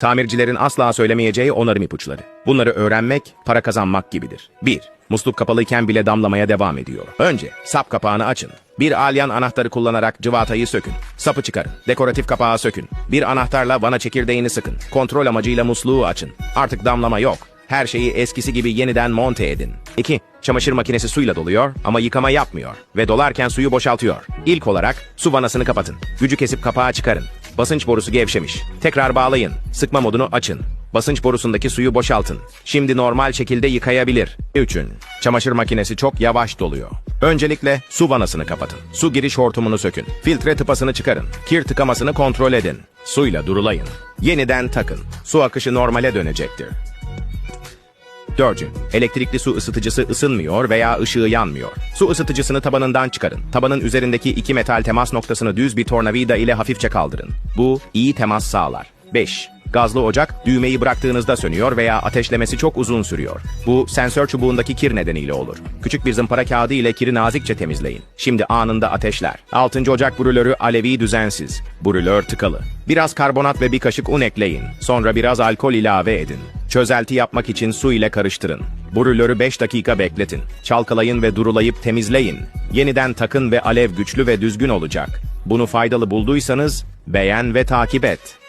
Tamircilerin asla söylemeyeceği onarım ipuçları. Bunları öğrenmek, para kazanmak gibidir. 1. Musluk kapalıyken bile damlamaya devam ediyor. Önce sap kapağını açın. Bir alyan anahtarı kullanarak cıvatayı sökün. Sapı çıkarın. Dekoratif kapağı sökün. Bir anahtarla vana çekirdeğini sıkın. Kontrol amacıyla musluğu açın. Artık damlama yok. Her şeyi eskisi gibi yeniden monte edin. 2. Çamaşır makinesi suyla doluyor ama yıkama yapmıyor ve dolarken suyu boşaltıyor. İlk olarak su vanasını kapatın. Gücü kesip kapağı çıkarın. Basınç borusu gevşemiş. Tekrar bağlayın. Sıkma modunu açın. Basınç borusundaki suyu boşaltın. Şimdi normal şekilde yıkayabilir. 3. Çamaşır makinesi çok yavaş doluyor. Öncelikle su vanasını kapatın. Su giriş hortumunu sökün. Filtre tıpasını çıkarın. Kir tıkamasını kontrol edin. Suyla durulayın. Yeniden takın. Su akışı normale dönecektir. 4. Elektrikli su ısıtıcısı ısınmıyor veya ışığı yanmıyor. Su ısıtıcısını tabanından çıkarın. Tabanın üzerindeki iki metal temas noktasını düz bir tornavida ile hafifçe kaldırın. Bu iyi temas sağlar. 5. Gazlı ocak düğmeyi bıraktığınızda sönüyor veya ateşlemesi çok uzun sürüyor. Bu sensör çubuğundaki kir nedeniyle olur. Küçük bir zımpara kağıdı ile kiri nazikçe temizleyin. Şimdi anında ateşler. 6. ocak brülörü alevi düzensiz. Brülör tıkalı. Biraz karbonat ve bir kaşık un ekleyin. Sonra biraz alkol ilave edin. Çözelti yapmak için su ile karıştırın. Brülörü 5 dakika bekletin. Çalkalayın ve durulayıp temizleyin. Yeniden takın ve alev güçlü ve düzgün olacak. Bunu faydalı bulduysanız beğen ve takip et.